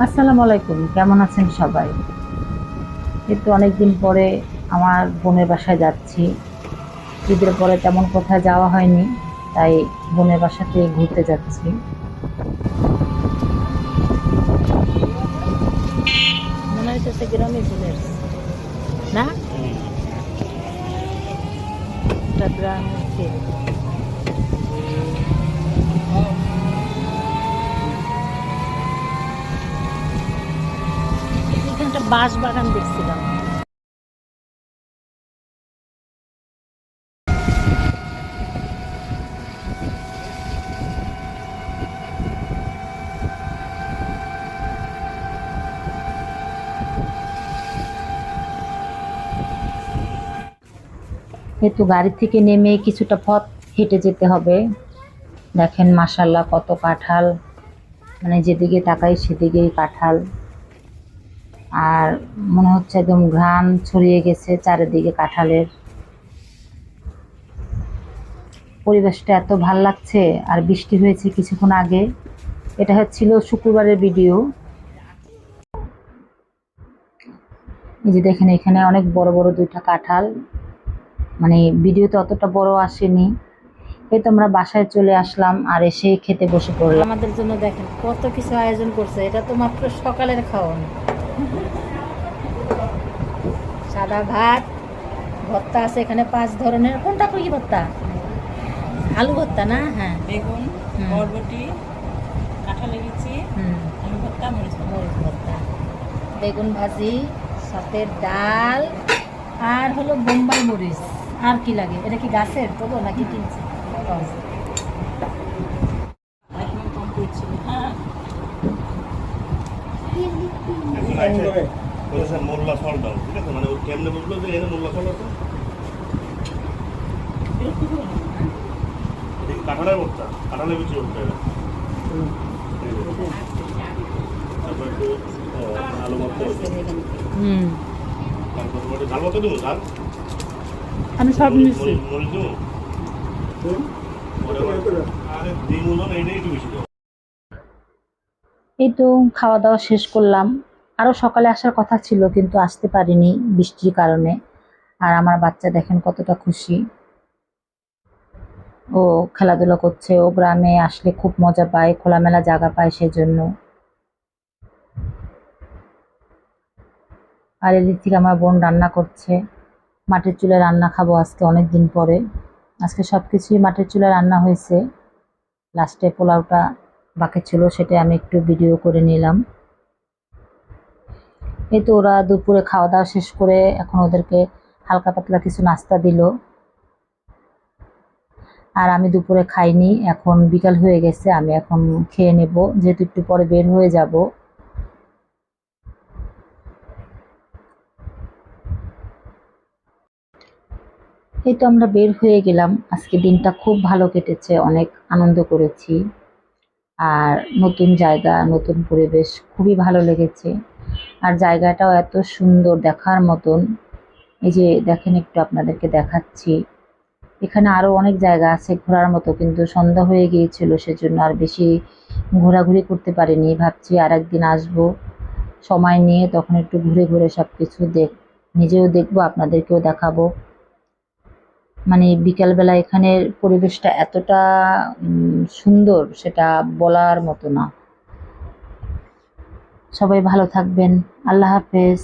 আসসালামু আলাইকুম কেমন আছেন সবাই? এই তো অনেকদিন পরে আমার বোনের বাসায় যাচ্ছি। ঈদের পরে তেমন কোথাও যাওয়া হয়নি তাই বোনের বাসাতে ঘুরতে যাচ্ছি। মনে গ্রামে চলে এসেছে না গ্রামের ফিল। এখানে একটা বাঁশ বাগান দেখছিলাম। যেহেতু গাড়ি থেকে নেমে কিছুটা পথ হেঁটে যেতে হবে। দেখেন মাসাল্লাহ কত কাঁঠাল। মানে যেদিকে তাকাই সেদিকেই কাঁঠাল। আর মনে হচ্ছে একদম ঘ্রাণ ছড়িয়ে গেছে চারিদিকে কাঁঠালের। পরিবেশটা এত ভালো লাগছে আর বৃষ্টি হয়েছে কিছুক্ষণ আগে। এটা হচ্ছিল শুক্রবারের ভিডিও। এই যে দেখেন, এখানে অনেক বড় বড় দুইটা কাঁঠাল। মানে ভিডিওতে অতটা বড় আসেনি। এই তো আমরা বাসায় চলে আসলাম আর এসে খেতে বসে পড়লাম। আমাদের জন্য দেখেন কত কিছু আয়োজন করছে, এটা তো মাত্র সকালের খাওয়ান সাদা ভাত ভর্তা আছে এখানে পাঁচ ধরনের। কোনটা কি ভর্তা? আলু ভর্তা না? হ্যাঁ। বেগুন। বরবটি কাঁঠালের বিচি হুম। আলু ভর্তা মরিচ ভর্তা। মরিচ ভর্তা। বেগুন ভাজি সাথে ডাল আর হলো বোম্বাই মরিচ। আর কি লাগে? এটা কি গাছের তবু নাকি কিনছে? একদম বলেছে মোল্লা ফল ঠিক আছে? মানে ও কেমনে বুঝলো যে এখানে মোল্লা ফল আছে কাঁঠালের ভর্তা কাঁঠালের বিচি ভর্তা এটা। তারপর একটু আলু ভর্তা। আছে। হুম। তারপর একটু ভর্তা দেবো আমি সব মরিচ- মরিচ- মরিচ দেবো? আরে একটু বেশি দেবো। এই তো খাওয়া দাওয়া শেষ করলাম। আরও সকালে আসার কথা ছিল কিন্তু আসতে পারিনি বৃষ্টির কারণে। আর আমার বাচ্চা দেখেন কতটা খুশি। ও খেলাধুলা করছে, ও গ্রামে আসলে খুব মজা পায়, খোলামেলা জায়গা পায় সেজন্য। আর এদিক থেকে আমার বোন রান্না করছে। মাটির চুলে রান্না খাব আজকে অনেক দিন পরে। আজকে সব কিছুই মাটির চুলে রান্না হয়েছে। লাস্টে পোলাওটা বাকি ছিল সেটা আমি একটু ভিডিও করে নিলাম। এই তো ওরা দুপুরে খাওয়া দাওয়া শেষ করে এখন ওদেরকে হালকা পাতলা কিছু নাস্তা দিল। আর আমি দুপুরে খাইনি, এখন বিকাল হয়ে গেছে, আমি এখন খেয়ে নেব, যেহেতু একটু পরে বের হয়ে যাব। এই তো আমরা বের হয়ে গেলাম, আজকে দিনটা খুব ভালো কেটেছে, অনেক আনন্দ করেছি। আর নতুন জায়গা, নতুন পরিবেশ খুবই ভালো লেগেছে। আর জায়গাটাও এত সুন্দর দেখার মতন। এই যে দেখেন একটু আপনাদেরকে দেখাচ্ছি। এখানে আরও অনেক জায়গা আছে ঘোরার মতো, কিন্তু সন্ধ্যা হয়ে গিয়েছিল সেজন্য আর বেশি ঘোরাঘুরি করতে পারিনি। ভাবছি আর একদিন আসব। সময় নিয়ে তখন একটু ঘুরে ঘুরে সব কিছু দেখ, নিজেও দেখব, আপনাদেরকেও দেখাবো। মানে বিকালবেলা এখানের পরিবেশটা এতটা সুন্দর সেটা বলার মতো না। সবাই ভালো থাকবেন। আল্লাহ হাফেজ।